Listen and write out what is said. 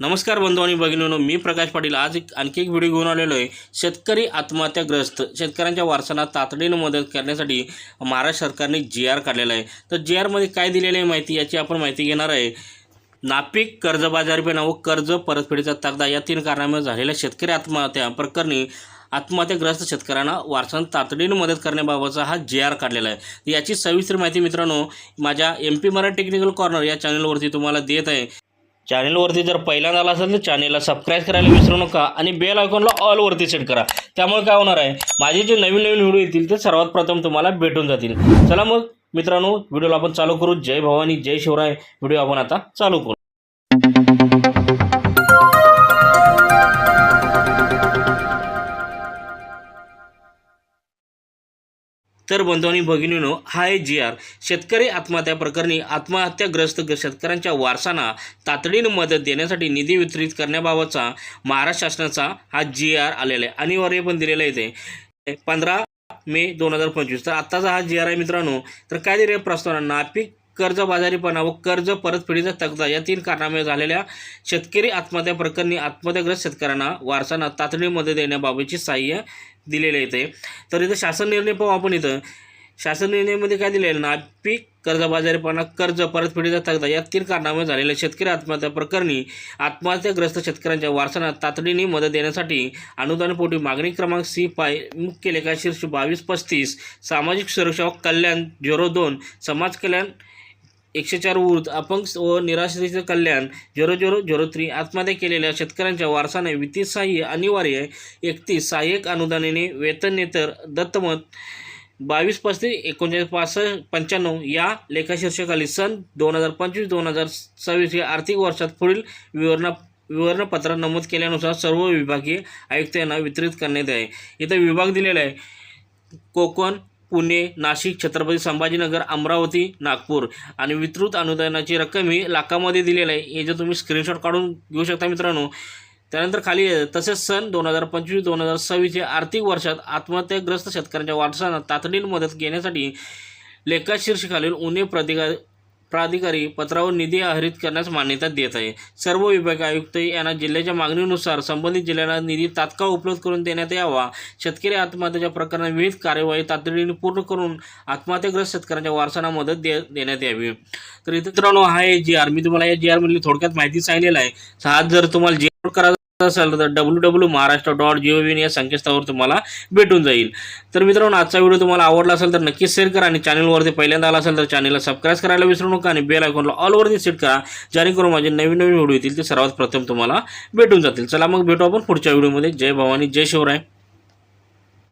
नमस्कार बंधू आणि भगिनीनो मी प्रकाश पाटील. आज एक आणखी एक व्हिडिओ घेऊन आलेलो आहे. शेतकरी आत्महत्याग्रस्त शेतकऱ्यांच्या वारसांना तातडीनं मदत करण्यासाठी महाराष्ट्र सरकारने जी आर काढलेला आहे. तर जी आरमध्ये काय दिलेली आहे माहिती? याची आपण माहिती घेणार आहे. नापीक कर्जबाजारीपणा व कर्ज परतफेडीचा तगदा या तीन कारणामुळे झालेल्या शेतकरी आत्महत्या प्रकरणी आत्महत्याग्रस्त शेतकऱ्यांना वारसांना तातडीनं मदत करण्याबाबतचा हा जे आर काढलेला आहे. याची सविस्तर माहिती मित्रांनो माझ्या M P Marathi technical corner या चॅनलवरती तुम्हाला देत आहे. चॅनेलवरती जर पहिल्यांदा आला असेल तर चॅनेलला सबस्क्राईब करायला विसरू नका आणि बेल आयकॉनला ऑलवरती सेट करा. त्यामुळे काय होणार आहे? माझे जे नवीन नवीन व्हिडिओ येतील ते सर्वात प्रथम तुम्हाला भेटून जातील. चला मग मित्रांनो व्हिडिओला आपण चालू करू. जय भवानी जय शिवराय. व्हिडिओ आपण आता चालू करू. तर बंधू आणि भगिनीनो हा आहे जी आर. शेतकरी आत्महत्या प्रकरणी आत्महत्याग्रस्त शेतकऱ्यांच्या वारसांना तातडीनं मदत देण्यासाठी निधी वितरित करण्याबाबतचा महाराष्ट्र शासनाचा हा जी आर आलेला आहे. अनिवार्य पण दिलेला आहे ते पंधरा मे दोन हजार पंचवीस. तर आत्ताचा हा जी आर आहे मित्रांनो तर काय दिले प्रस्तावना? नापिक कर्जबाजारीपणा व कर्ज परतफेडीचा तगदा या तीन कारणामुळे झालेल्या शेतकरी आत्महत्या प्रकरणी आत्महत्याग्रस्त शेतकऱ्यांना वारसांना तातडीमध्ये मदत देण्याबाबतची सहाय्य दिलेले येते. तर इथं शासन निर्णय पाहू आपण इथं. शासन निर्णयामध्ये काय दिलेलं नापीक कर्जबाजारीपणा कर्ज परतफेडीचा तगदा या तीन कारणामुळे झालेल्या शेतकरी आत्महत्या प्रकरणी आत्महत्याग्रस्त शेतकऱ्यांच्या वारसांना तातडीने मदत देण्यासाठी अनुदानपोटी मागणी क्रमांक सी पाय मुख्य लेखा शीर्ष बावीस पस्तीस सामाजिक सुरक्षा व कल्याण झिरो दोन समाज कल्याण एकशे चार ऊर्ज अपंग व निराश्रित कल्याण झिरो झिरो झिरो थ्री आत्महत्या केलेल्या शेतकऱ्यांच्या वारसाने वित्तीय सहाय्य अनिवार्य एकतीस सहाय्यक अनुदानाने वेतनेतर दत्तमत बावीस पस्तीस एकोणचाळीस पासष्ट पंच्याण्णव या लेखाशीर्षकाली सन दोन हजार पंचवीस दोन हजार सव्वीस या आर्थिक वर्षात पुढील विवरणा विवरणपत्रात नमूद केल्यानुसार सर्व विभागीय आयुक्त यांना वितरित करण्यात आहे इथं विभाग दिलेला आहे. कोकण पुणे नाशिक छत्रपती संभाजीनगर अमरावती नागपूर. आणि वितृत अनुदानाची रक्कम ही लाखामध्ये दिलेली आहे. हे जर तुम्ही स्क्रीनशॉट काढून घेऊ शकता मित्रांनो त्यानंतर खाली तसेच सन दोन हजार पंचवीस दोन हजार सव्वीस या आर्थिक वर्षात आत्महत्याग्रस्त शेतकऱ्यांच्या वारसांना तातडीने मदत घेण्यासाठी लेखाशीर्षखालील उणे प्रतिका प्राधिकारी पत्रावर निधी आहरित करण्यास मान्यता देत आहे. सर्व विभाग आयुक्त यांना जिल्ह्याच्या मागणीनुसार संबंधित जिल्ह्यांना निधी तात्काळ उपलब्ध करून देण्यात यावा. शेतकरी आत्महत्याच्या प्रकरणात विविध कार्यवाही तातडीने पूर्ण करून आत्महत्याग्रस्त शेतकऱ्यांच्या वारसांना मदत दे देण्यात यावी. तर इथे मित्रांनो हा आहे जी आर मी तुम्हाला या जी आर मधली थोडक्यात माहिती सांगलेलं आहे. हा जर तुम्हाला जी आर असाल तर W W Maharashtra dot G O या संकेतस्थळावर तुम्हाला भेटून जाईल. तर मित्रांनो आजचा व्हिडिओ तुम्हाला आवडला असेल तर नक्कीच शेअर करा आणि चॅनलवरती पहिल्यांदा आला असेल तर चॅनलला सबस्क्राईब करायला विसरू नका आणि बेल आयकॉनला ऑलवरती सेट करा जेणेकरून माझे नवीन नवीन व्हिडिओ येतील ते सर्वात प्रथम तुम्हाला भेटून जातील. चला मग भेटू आपण पुढच्या व्हिडिओमध्ये. जय भवानी जय शिवराय.